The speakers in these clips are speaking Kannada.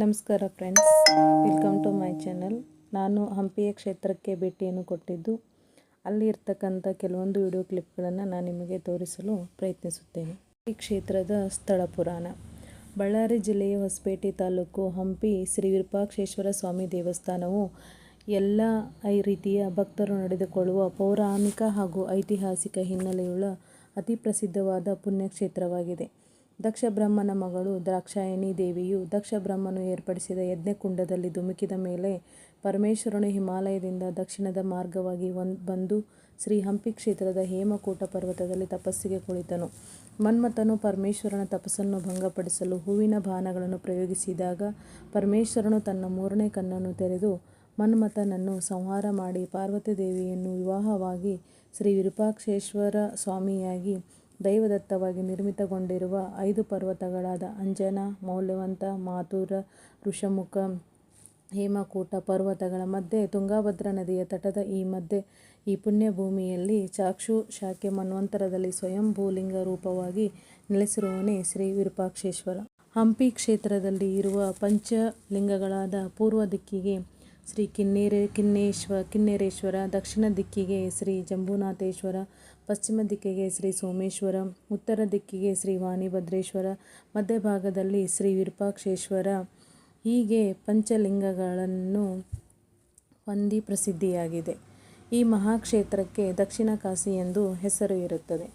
ನಮಸ್ಕಾರ friends welcome to my channel ನಾನು ಹಂಪಿಯ ಕ್ಷೇತ್ರಕ್ಕೆ ಭೇಟಿಯನ್ನು ಕೊಟ್ಟಿದ್ದು, ಅಲ್ಲಿ ಇರ್ತಕ್ಕಂಥ ಕೆಲವೊಂದು ವಿಡಿಯೋ ಕ್ಲಿಪ್ಗಳನ್ನು ನಾನು ನಿಮಗೆ ತೋರಿಸಲು ಪ್ರಯತ್ನಿಸುತ್ತೇನೆ. ಈ ಕ್ಷೇತ್ರದ ಸ್ಥಳ ಪುರಾಣ. ಬಳ್ಳಾರಿ ಜಿಲ್ಲೆಯ ಹೊಸಪೇಟೆ ತಾಲೂಕು ಹಂಪಿ ಶ್ರೀ ವಿರೂಪಾಕ್ಷೇಶ್ವರ ಸ್ವಾಮಿ ದೇವಸ್ಥಾನವು ಎಲ್ಲ ರೀತಿಯ ಭಕ್ತರು ನಡೆದುಕೊಳ್ಳುವ ಪೌರಾಣಿಕ ಹಾಗೂ ಐತಿಹಾಸಿಕ ಹಿನ್ನೆಲೆಯುಳ್ಳ ಅತಿ ಪ್ರಸಿದ್ಧವಾದ ಪುಣ್ಯಕ್ಷೇತ್ರವಾಗಿದೆ. ದಕ್ಷ ಬ್ರಹ್ಮನ ಮಗಳು ದ್ರಾಕ್ಷಾಯಣಿ ದೇವಿಯು ದಕ್ಷ ಬ್ರಹ್ಮನು ಏರ್ಪಡಿಸಿದ ಯಜ್ಞಕುಂಡದಲ್ಲಿ ಧುಮುಕಿದ ಮೇಲೆ ಪರಮೇಶ್ವರನು ಹಿಮಾಲಯದಿಂದ ದಕ್ಷಿಣದ ಮಾರ್ಗವಾಗಿ ಬಂದು ಶ್ರೀ ಹಂಪಿ ಕ್ಷೇತ್ರದ ಹೇಮಕೂಟ ಪರ್ವತದಲ್ಲಿ ತಪಸ್ಸಿಗೆ ಕುಳಿತನು. ಮನ್ಮಥನು ಪರಮೇಶ್ವರನ ತಪಸ್ಸನ್ನು ಭಂಗಪಡಿಸಲು ಹೂವಿನ ಬಾಣಗಳನ್ನು ಪ್ರಯೋಗಿಸಿದಾಗ ಪರಮೇಶ್ವರನು ತನ್ನ ಮೂರನೇ ಕಣ್ಣನ್ನು ತೆರೆದು ಮನ್ಮಥನನ್ನು ಸಂಹಾರ ಮಾಡಿ ಪಾರ್ವತಿ ದೇವಿಯನ್ನು ವಿವಾಹವಾಗಿ ಶ್ರೀ ವಿರೂಪಾಕ್ಷೇಶ್ವರ ಸ್ವಾಮಿಯಾಗಿ ದೈವದತ್ತವಾಗಿ ನಿರ್ಮಿತಗೊಂಡಿರುವ ಐದು ಪರ್ವತಗಳಾದ ಅಂಜನ, ಮೌಲ್ಯವಂತ ಮಾತುರ ಋಷಮುಖ, ಹೇಮಕೂಟ ಪರ್ವತಗಳ ಮಧ್ಯೆ ತುಂಗಾಭದ್ರಾ ನದಿಯ ತಟದ ಈ ಮಧ್ಯೆ ಈ ಪುಣ್ಯಭೂಮಿಯಲ್ಲಿ ಚಾಕ್ಷು ಶಾಖೆ ಮನ್ವಂತರದಲ್ಲಿ ಸ್ವಯಂಭೂಲಿಂಗ ರೂಪವಾಗಿ ನೆಲೆಸಿರುವವನೇ ಶ್ರೀ ವಿರೂಪಾಕ್ಷೇಶ್ವರ. ಹಂಪಿ ಕ್ಷೇತ್ರದಲ್ಲಿ ಇರುವ ಪಂಚಲಿಂಗಗಳಾದ ಪೂರ್ವ ದಿಕ್ಕಿಗೆ ಶ್ರೀ ಕಿನ್ನೇರ, ಕಿನ್ನೇಶ್ವ, ಕಿನ್ನೇರೇಶ್ವರ, ದಕ್ಷಿಣ ದಿಕ್ಕಿಗೆ ಶ್ರೀ ಜಂಬೂನಾಥೇಶ್ವರ, ಪಶ್ಚಿಮ ದಿಕ್ಕಿಗೆ ಶ್ರೀ ಸೋಮೇಶ್ವರ, ಉತ್ತರ ದಿಕ್ಕಿಗೆ ಶ್ರೀ ವಾಣಿಭದ್ರೇಶ್ವರ ಮಧ್ಯಭಾಗದಲ್ಲಿ ಶ್ರೀ ವಿರೂಪಾಕ್ಷೇಶ್ವರ. ಹೀಗೆ ಪಂಚಲಿಂಗಗಳನ್ನು ಹೊಂದಿ ಪ್ರಸಿದ್ಧಿಯಾಗಿದೆ. ಈ ಮಹಾಕ್ಷೇತ್ರಕ್ಕೆ ದಕ್ಷಿಣ ಕಾಶಿ ಎಂದು ಹೆಸರು ಇರುತ್ತದೆ.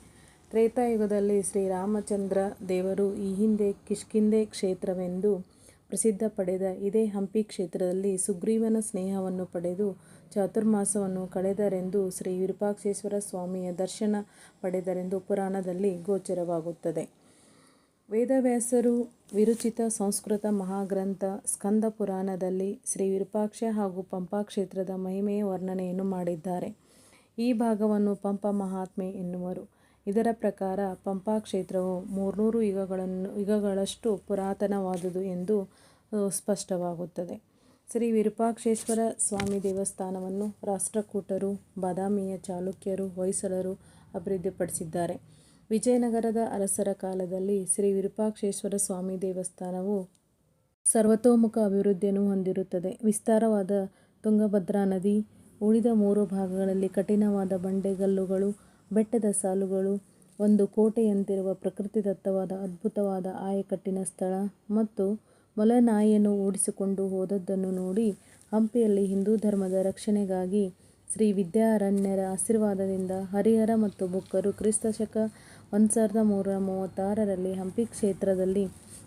ತ್ರೇತಾಯುಗದಲ್ಲಿ ಶ್ರೀರಾಮಚಂದ್ರ ದೇವರು ಈ ಹಿಂದೆ ಕಿಷ್ಕಿಂಧೆ ಕ್ಷೇತ್ರವೆಂದು ಪ್ರಸಿದ್ಧ ಪಡೆದ ಇದೇ ಹಂಪಿ ಕ್ಷೇತ್ರದಲ್ಲಿ ಸುಗ್ರೀವನ ಸ್ನೇಹವನ್ನು ಪಡೆದು ಚಾತುರ್ಮಾಸವನ್ನು ಕಳೆದರೆಂದು ಶ್ರೀ ವಿರೂಪಾಕ್ಷೇಶ್ವರ ಸ್ವಾಮಿಯ ದರ್ಶನ ಪಡೆದರೆಂದು ಪುರಾಣದಲ್ಲಿ ಗೋಚರವಾಗುತ್ತದೆ. ವೇದವ್ಯಾಸರು ವಿರುಚಿತ ಸಂಸ್ಕೃತ ಮಹಾಗ್ರಂಥ ಸ್ಕಂದ ಪುರಾಣದಲ್ಲಿ ಶ್ರೀ ವಿರೂಪಾಕ್ಷ ಹಾಗೂ ಪಂಪಾ ಕ್ಷೇತ್ರದ ಮಹಿಮೆಯ ವರ್ಣನೆಯನ್ನು ಮಾಡಿದ್ದಾರೆ. ಈ ಭಾಗವನ್ನು ಪಂಪ ಮಹಾತ್ಮೆ ಎನ್ನುವರು. ಇದರ ಪ್ರಕಾರ ಪಂಪಾ ಕ್ಷೇತ್ರವು ಮೂರ್ನೂರು ಯುಗಗಳನ್ನು, ಯುಗಗಳಷ್ಟು ಪುರಾತನವಾದುದು ಎಂದು ಸ್ಪಷ್ಟವಾಗುತ್ತದೆ. ಶ್ರೀ ವಿರೂಪಾಕ್ಷೇಶ್ವರ ಸ್ವಾಮಿ ದೇವಸ್ಥಾನವನ್ನು ರಾಷ್ಟ್ರಕೂಟರು, ಬಾದಾಮಿಯ ಚಾಲುಕ್ಯರು, ಹೊಯ್ಸಳರು ಅಭಿವೃದ್ಧಿಪಡಿಸಿದ್ದಾರೆ. ವಿಜಯನಗರದ ಅರಸರ ಕಾಲದಲ್ಲಿ ಶ್ರೀ ವಿರೂಪಾಕ್ಷೇಶ್ವರ ಸ್ವಾಮಿ ದೇವಸ್ಥಾನವು ಸರ್ವತೋಮುಖ ಅಭಿವೃದ್ಧಿಯನ್ನು ಹೊಂದಿರುತ್ತದೆ. ವಿಸ್ತಾರವಾದ ತುಂಗಭದ್ರಾ ನದಿ, ಉಳಿದ ಮೂರು ಭಾಗಗಳಲ್ಲಿ ಕಠಿಣವಾದ ಬಂಡೆಗಲ್ಲುಗಳು ಬೆಟ್ಟದ ಸಾಲುಗಳು, ಒಂದು ಕೋಟೆಯಂತಿರುವ ಪ್ರಕೃತಿದತ್ತವಾದ ಅದ್ಭುತವಾದ ಆಯಕಟ್ಟಿನ ಸ್ಥಳ ಮತ್ತು ಮೊಲನಾಯಿಯನ್ನು ಓಡಿಸಿಕೊಂಡು ಹೋದದ್ದನ್ನು ನೋಡಿ ಹಂಪಿಯಲ್ಲಿ ಹಿಂದೂ ಧರ್ಮದ ರಕ್ಷಣೆಗಾಗಿ ಶ್ರೀ ವಿದ್ಯಾರಣ್ಯರ ಆಶೀರ್ವಾದದಿಂದ ಹರಿಹರ ಮತ್ತು ಬುಕ್ಕರು ಕ್ರಿಸ್ತ ಶಕ ಒಂದು ಸಾವಿರದ ಮೂರ ಮೂವತ್ತಾರರಲ್ಲಿ ಹಂಪಿ ಕ್ಷೇತ್ರದಲ್ಲಿ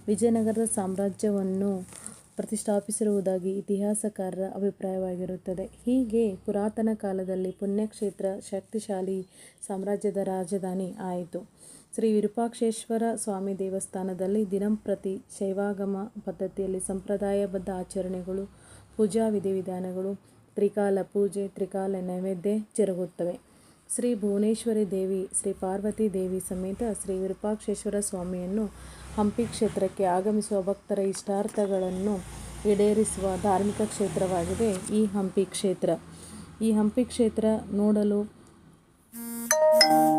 ವಿಜಯನಗರದ ಸಾಮ್ರಾಜ್ಯವನ್ನು ಪ್ರತಿಷ್ಠಾಪಿಸಿರುವುದಾಗಿ ಇತಿಹಾಸಕಾರರ ಅಭಿಪ್ರಾಯವಾಗಿರುತ್ತದೆ. ಹೀಗೆ ಪುರಾತನ ಕಾಲದಲ್ಲಿ ಪುಣ್ಯಕ್ಷೇತ್ರ ಶಕ್ತಿಶಾಲಿ ಸಾಮ್ರಾಜ್ಯದ ರಾಜಧಾನಿ ಆಯಿತು. ಶ್ರೀ ವಿರೂಪಾಕ್ಷೇಶ್ವರ ಸ್ವಾಮಿ ದೇವಸ್ಥಾನದಲ್ಲಿ ದಿನಂಪ್ರತಿ ಶೈವಾಗಮ ಪದ್ಧತಿಯಲ್ಲಿ ಸಂಪ್ರದಾಯಬದ್ಧ ಆಚರಣೆಗಳು, ಪೂಜಾ ವಿಧಿವಿಧಾನಗಳು, ತ್ರಿಕಾಲ ಪೂಜೆ, ತ್ರಿಕಾಲ ನೈವೇದ್ಯ ಜರುಗುತ್ತವೆ. ಶ್ರೀ ಭುವನೇಶ್ವರಿ ದೇವಿ, ಶ್ರೀ ಪಾರ್ವತಿ ದೇವಿ ಸಮೇತ ಶ್ರೀ ವಿರೂಪಾಕ್ಷೇಶ್ವರ ಸ್ವಾಮಿಯನ್ನು ಹಂಪಿ ಕ್ಷೇತ್ರಕ್ಕೆ ಆಗಮಿಸುವ ಭಕ್ತರ ಇಷ್ಟಾರ್ಥಗಳನ್ನು ಈಡೇರಿಸುವ ಧಾರ್ಮಿಕ ಕ್ಷೇತ್ರವಾಗಿದೆ ಈ ಹಂಪಿ ಕ್ಷೇತ್ರ. ಈ ಹಂಪಿ ಕ್ಷೇತ್ರ ನೋಡಲು